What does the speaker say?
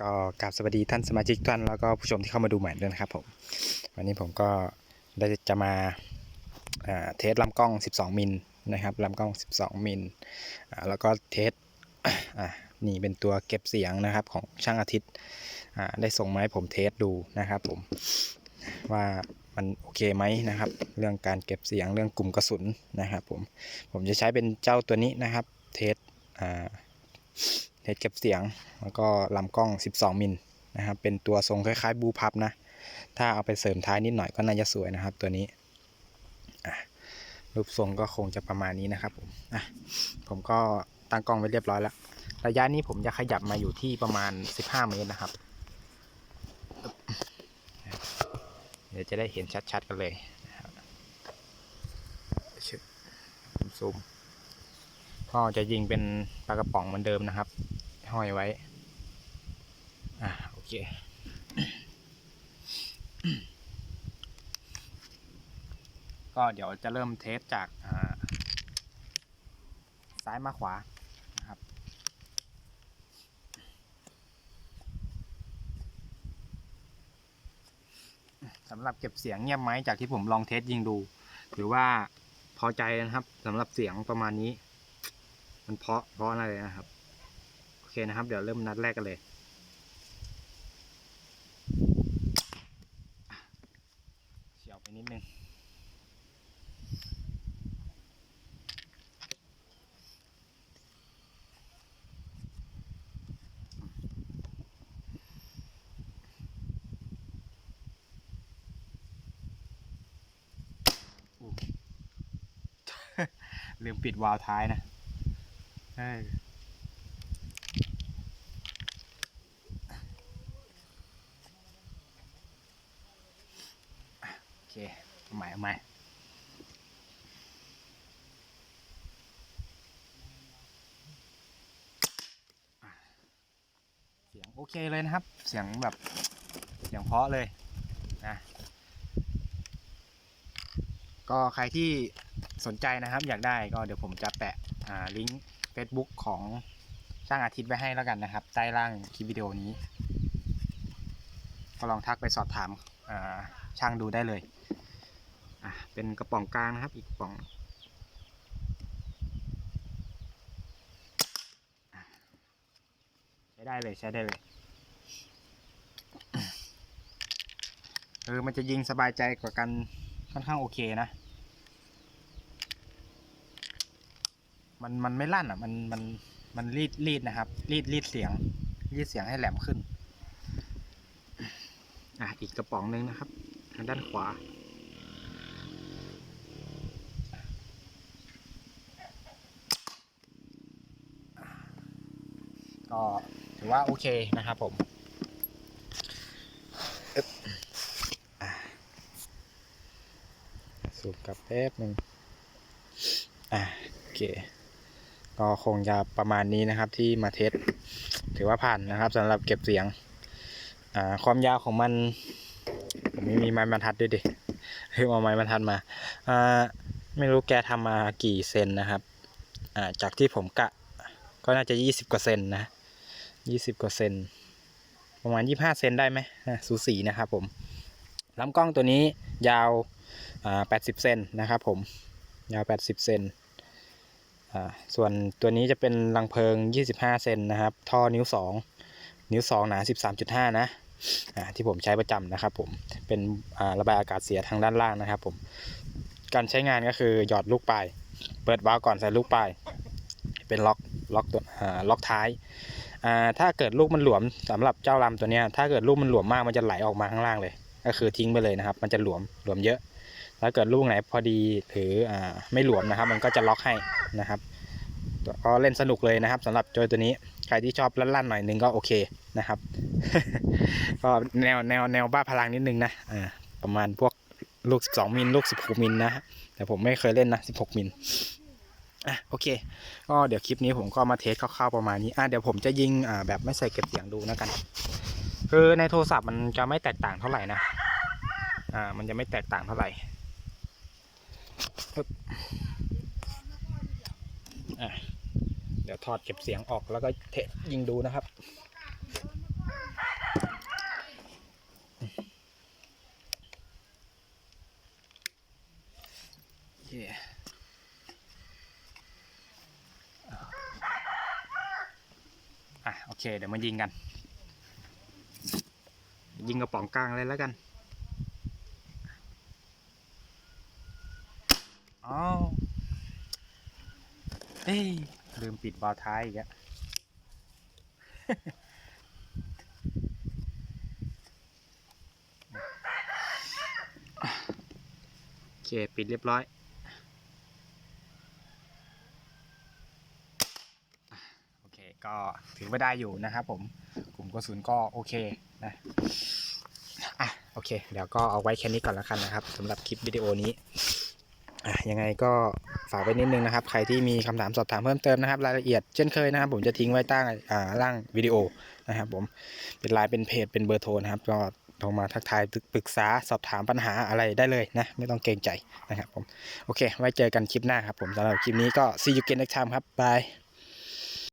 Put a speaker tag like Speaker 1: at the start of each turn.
Speaker 1: ก็กราบสวัสดีท่านสมาชิกท่านแล้วก็ผู้ชมที่เข้ามาดูใหม่ด้วยนะครับผมวันนี้ผมก็ได้จะมาเทสลำกล้อง 12 มิลนะครับลำกล้อง 12 มิลแล้วก็เทสนี่เป็นตัวเก็บเสียงนะครับของช่างอาทิตย์ได้ส่งมาให้ผมเทสดูนะครับผมว่ามันโอเคไหมนะครับ เรื่องการเก็บเสียงเรื่องกลุ่มกระสุนนะครับผมผมจะใช้เป็นเจ้าตัวนี้นะครับเทสอ่า เทสเก็บเสียง แล้วก็ลำกล้อง 12 มิลนะครับ เป็นตัวทรงคล้ายๆบูพับนะ ถ้าเอาไปเสริมท้ายนิดหน่อยก็น่าจะสวยนะครับตัวนี้รูปทรงก็คงจะประมาณนี้นะครับผมอะผมก็ตั้งกล้องไว้เรียบร้อยแล้ว ระยะนี้ผมจะขยับมาอยู่ที่ประมาณ 15 เมตรนะครับ เดี๋ยวจะได้เห็นชัดๆกันเลยซูมก็จะยิงเป็นปลากระป๋องเหมือนเดิมนะครับ ห้อยไว้ อะโอเค ก็เดี๋ยวจะเริ่มเทสจากซ้ายมาขวานะครับ สำหรับเก็บเสียงเงียบไหมจากที่ผมลองเทสยิงดู หรือว่าพอใจนะครับสำหรับเสียงประมาณนี้ มันเพาะเพราะอะไรนะครับ เคนะครับ เดี๋ยวเริ่มนัดแรกกันเลยเฉียวไปนิดนึงลืมปิดวาล์วท้ายนะ เออโอเคเอาใหม่เอาใหม่เสียงโอเคเลยนะครับ เสียงแบบเสียงเพาะเลยนะก็ใครที่สนใจนะครับ อยากได้ก็เดี๋ยวผมจะแปะลิงก์ Facebook ของช่างอาทิตย์ไว้ให้แล้วกันนะครับ ใต้ล่างคลิปวิดีโอนี้ ก็ลองทักไปสอบถาม ช่างดูได้เลยเป็นกระป๋องกลางนะครับ อีกกระป๋องใช้ได้เลยใช้ได้เลยเออมันจะยิงสบายใจกว่ากันค่อนข้างโอเคนะ มันมันไม่ลั่นอะ มันมันมันรีดรีดนะครับ รีดรีดเสียง รีดเสียงให้แหลมขึ้น อะอีกกระป๋องหนึ่งนะครับทางด้านขวา ก็ถือว่าโอเคนะครับผมสูบกับแป๊บหนึ่งอะโอเค ก็คงจะประมาณนี้นะครับที่มาเทสถือว่าผ่านนะครับสำหรับเก็บเสียง อ่าความยาวของมันผมไม่มีไม้บรรทัดด้วยดิเพิ่งเอาไม้บรรทัดมาอ่าไม่รู้แกทำมากี่เซนนะครับอ่าจากที่ผมกะก็น่าจะยี่สิบกว่าเซนนะยี่สิบกว่าเซนประมาณยี่ห้าเซนได้ไหมสูสีนะครับผมลำกล้องตัวนี้ยาวแปดสิบเซนนะครับผมยาวแปดสิบเซนส่วนตัวนี้จะเป็นรังเพลิง 25 เซนนะครับ ท่อนิ้ว 2 นิ้ว 2 หนา 13.5 นะอ่า ที่ผมใช้ประจำนะครับ ผมเป็นระบายอากาศเสียทางด้านล่างนะครับ ผมการใช้งานก็คือหยอดลูกปลายเปิดวาล์วก่อนใส่ลูกปลายเป็นล็อกล็อกตัวล็อกท้ายถ้าเกิดลูกมันหลวมสำหรับเจ้าลำตัวนี้ถ้าเกิดลูกมันหลวมมากมันจะไหลออกมาข้างล่างเลย ก็คือทิ้งไปเลยนะครับ มันจะหลวมหลวมเยอะถ้าเกิดลูกไหนพอดีหรืออไม่หลวมนะครับ มันก็จะล็อกให้นะครับ ก็เล่นสนุกเลยนะครับสำหรับโจยตัวนี้ใครที่ชอบลั่นๆหน่อยนึงก็โอเคนะครับ ก็แนวแนวแนวบ้าพลังนิดนึงนะอ่าประมาณพวกลูก 12 มิลลูก 16 มิลนะแต่ผมไม่เคยเล่นนะ 16 มิลอะโอเคก็เดี๋ยวคลิปนี้ผมก็มาเทสคร่าวๆประมาณนี้อะเดี๋ยวผมจะยิงอ่าแบบไม่ใส่เก็บเสียงดูนะกัน คือในโทรศัพท์มันจะไม่แตกต่างเท่าไหร่นะอ่ามันจะไม่แตกต่างเท่าไหร่อะ เดี๋ยวถอดเก็บเสียงออกแล้วก็เทะยิงดูนะครับ Yeah. อะโอเค เดี๋ยวมายิงกัน ยิงกระป๋องกลางเลยแล้วกันอ้าวเฮ้ ลืมปิดบาล์วท้ายอีกอะโอเค ปิดเรียบร้อย โอเค ก็ถือว่าได้อยู่นะครับผม กลุ่มกระสุนก็โอเคนะอะโอเค เดี๋ยวก็เอาไว้แค่นี้ก่อนแล้วกันนะครับสำหรับคลิปวิดีโอนี้ ยังไงก็ฝากไปนิดนึงนะครับ ใครที่มีคำถามสอบถามเพิ่มเติมนะครับ รายละเอียดเช่นเคยนะครับ ผมจะทิ้งไว้ใต้อ่าล่างวิดีโอนะครับ ผมเป็นไลน์เป็นเพจเป็นเบอร์โทรนะครับ ก็โทรมาทักทายปรึกษาสอบถามปัญหาอะไรได้เลยนะ ไม่ต้องเกรงใจนะครับผม โอเค ไว้เจอกันคลิปหน้าครับผมสำหรับคลิปนี้ก็ see you again next time ครับบาย